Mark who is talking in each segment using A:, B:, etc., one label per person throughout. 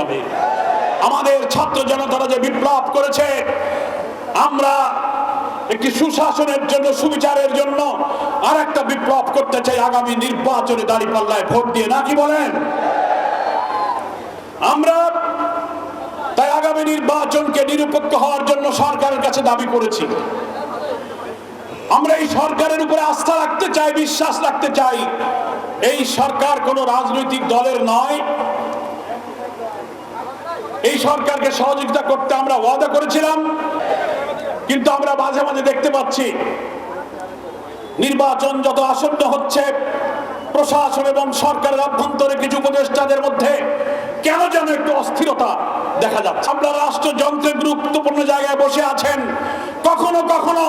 A: যাবে। আমাদের ছাত্র জনতারা যে বিপ্লব করেছে, আমরা একটি সুশাসনের জন্য, সুবিচারের জন্য আর একটা বিপ্লব করতে চাই আগামী নির্বাচনে দাঁড়িপাল্লায় ভোট দিয়ে নাকি বলেন? আমরা তাই আগামী নির্বাচনকে নিরপেক্ষ হওয়ার জন্য সরকারের কাছে দাবি করেছি। আমরা এই সরকারের উপরে আস্থা রাখতে চাই, বিশ্বাস রাখতে চাই। এই সরকার কোনো রাজনৈতিক দলের নয় এই সরকারকে সহযোগিতা করতে আমরা ওয়াদা করেছিলাম, কিন্তু আমরা মাঝে মাঝে দেখতে পাচ্ছি নির্বাচন যত আসন্ন হচ্ছে, প্রশাসন এবং সরকারের অভ্যন্তরে কিছু উপদেষ্টাদের মধ্যে কেন যেন একটু অস্থিরতা দেখা যাচ্ছে। আমরা রাষ্ট্রযন্ত্রের গুরুত্বপূর্ণ জায়গায় বসে আছেন, কখনো কখনো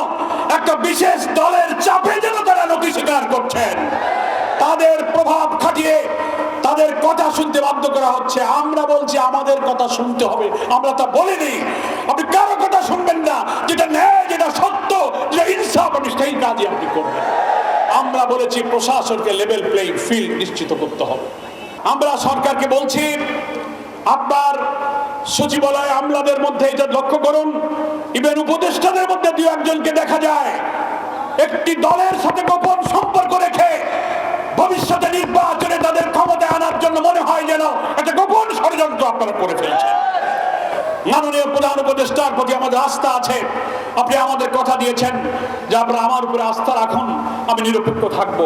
A: একটা বিশেষ দলের চাপে যেন তারা নথি স্বীকার করছেন। তাদের প্রভাব খাটিয়ে তাদের কথা শুনতে বাধ্য করা হচ্ছে। আমরা বলছি, আমাদের কথা শুনতে হবে। আমরা তা বলিনি। আপনি কারও কথা শুনবেন না। যেটা ন্যায়, যেটা সত্য, যেটা ইনসাফ, আপনি সেই কাজই আপনি করবেন। আমরা বলেছি, প্রশাসনকে লেভেল প্লেইং ফিল্ড নিশ্চিত করতে হবে। আমরা সরকারকে বলছি, আপনার সচিবালয় আমলাদের মধ্যে এটা লক্ষ্য করুন। ইভেন উপদেষ্টাদের মধ্যে দু একজনকে দেখা যায়। একটি দলের সাথে গোপন সম্পর্ক রেখে ভবিষ্যতে নির্বাচনে তাদের একটা গোপন ষড়যন্ত্র আপনারা করে ফেলছেন। মাননীয় প্রধান উপদেষ্টার প্রতি আমাদের আস্থা আছে। আপনি আমাদের কথা দিয়েছেন যে আপনারা আমার উপরে আস্থা রাখুন, আমি নিরপেক্ষ থাকব।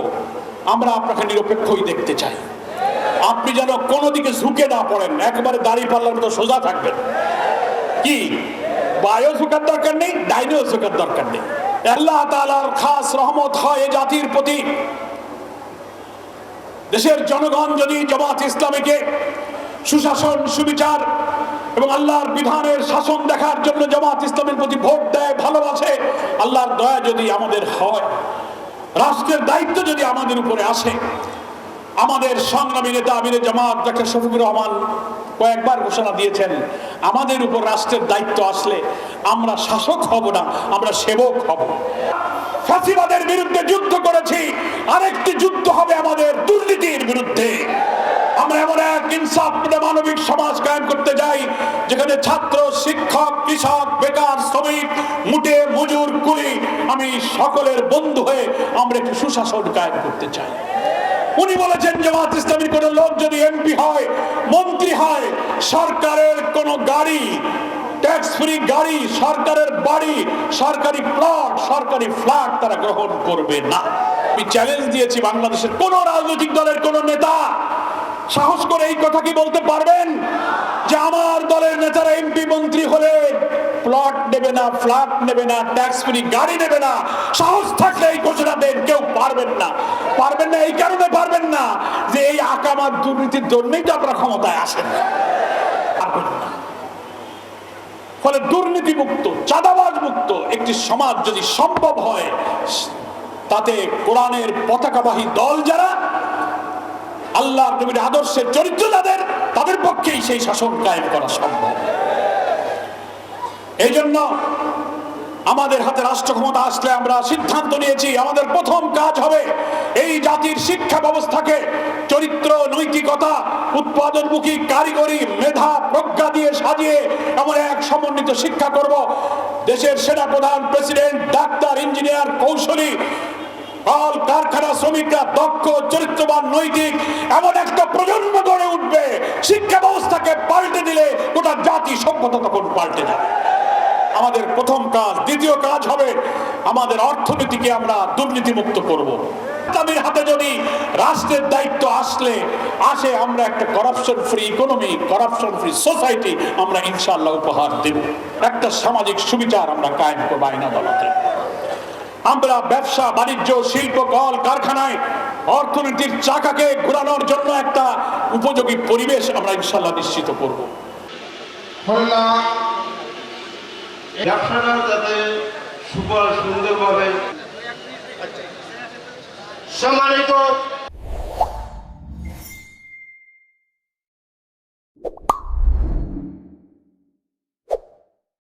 A: আমরা আপনাকে নিরপেক্ষই দেখতে চাই। আপনি যেন কোনো দিকে ঝুঁকে না পড়েন, একবারে দাড়ি পাল্লার মতো সোজা থাকবেন। কি? বায়ু ঝুঁকার দরকার নেই, ডাইনেও ঝুঁকার দরকার নেই। আল্লাহ তাআলার খাস রহমত হয় এ জাতির প্রতি। দেশের জনগণ যদি জমাত ইসলামীকে সুশাসন, সুবিচার এবং আল্লাহর বিধানের শাসন দেখার জন্য জামাত ইসলামের প্রতি ভোট দেয়, ভালোবাসে, আল্লাহর দয়া যদি আমাদের হয়, রাষ্ট্রের দায়িত্ব যদি আমাদের উপরে আসে, আমাদের সংগ্রামী নেতা আমিরে জামাত ডক্টর শফিকুর রহমান কয়েকবার ঘোষণা দিয়েছেন, আমাদের উপর রাষ্ট্রের দায়িত্ব আসলে আমরা শাসক হব না, আমরা সেবক হব। ফাঁসিবাদের বিরুদ্ধে যুদ্ধ করেছি আমাদের দুর্নীতির বিরুদ্ধে আমরা এমন এক ইনসাফ মানবিক সমাজ কায়েম করতে যাই, যেখানে ছাত্র, শিক্ষক, কৃষক, বেকার, শ্রমিক, মুটে, মজুর, কুলি, আমি সকলের বন্ধু হয়ে আমরা একটি সুশাসন কায়েম করতে চাই। উনি বলেছেন, জামাত ইসলামীর কোন লোক যদি এমপি হয়, মন্ত্রী হয়, সরকারের কোন গাড়ি ট্যাক্স ফ্রি গাড়ি, সরকারের বাড়ি, সরকারি প্লট সরকারি ফ্ল্যাট তারা গ্রহণ করবে না। আমি চ্যালেঞ্জ দিয়েছি বাংলাদেশের কোন রাজনৈতিক দলের কোন নেতা। সাহস করে এই কথা কি বলতে পারবেন? যে আমার দলের নেতারা এমপি মন্ত্রী হলে প্লট নেবে না ফ্ল্যাট নেবে না ট্যাক্স ফ্রি গাড়ি নেবে না। সাহস থাকলে এই ঘোষণা দেন, কেউ পারবেন না। পারবেন না, এই কারণে পারবেন না যে এই আকামার দুর্নীতির জন্যই তো আপনারা ক্ষমতায় আসেন। ফলে দুর্নীতি মুক্ত চাঁদাবাজ মুক্ত একটি সমাজ যদি সম্ভব হয় তাতে কোরআনের পতাকাবাহী দল যারা, আল্লাহ নবীর আদর্শের চরিত্র যাদের, তাদের পক্ষেই সেই শাসন কায়েম করা সম্ভব। এই জন্য আমাদের হাতে রাষ্ট্র ক্ষমতা আসলে আমরা সিদ্ধান্ত নিয়েছি, আমাদের প্রথম কাজ হবে এই জাতির শিক্ষা ব্যবস্থাকে চরিত্র, নৈতিকতা, উৎপাদনমুখী, কারিগরি, মেধা, প্রজ্ঞা দিয়ে সাজিয়ে এমন এক সমন্বিত শিক্ষা করব। দেশের সেনা প্রধান প্রেসিডেন্ট, ডাক্তার, ইঞ্জিনিয়ার, কৌশলী কল কারখানা শ্রমিকরা দক্ষ, চরিত্রবান, নৈতিক, এমন একটা প্রজন্ম গড়ে উঠবে, শিক্ষা ব্যবস্থাকে পাল্টে দিলে গোটা জাতি সভ্যতা তখন পাল্টে যাবে। আমাদের প্রথম কাজ, দ্বিতীয় কাজ হবে, আমাদের অর্থনীতিকে আমরা দুর্নীতি মুক্ত করব। ইসলামের হাতে যদি রাষ্ট্রের দায়িত্ব আসলে, আসে আমরা একটা corruption free economy corruption free society আমরা ইনশাল্লাহ উপহার দেব। একটা সামাজিক সুবিচার আমরা কায়েম করব আইন আদালতে আমরা ব্যবসা, বাণিজ্য, শিল্প, কল, কারখানায়, অর্থনীতির চাকাকে ঘুরানোর জন্য একটা উপযোগী পরিবেশ আমরা ইনশাল্লাহ নিশ্চিত করব।
B: ব্যবসাটা যাতে সুন্দরভাবে
C: সম্মানিত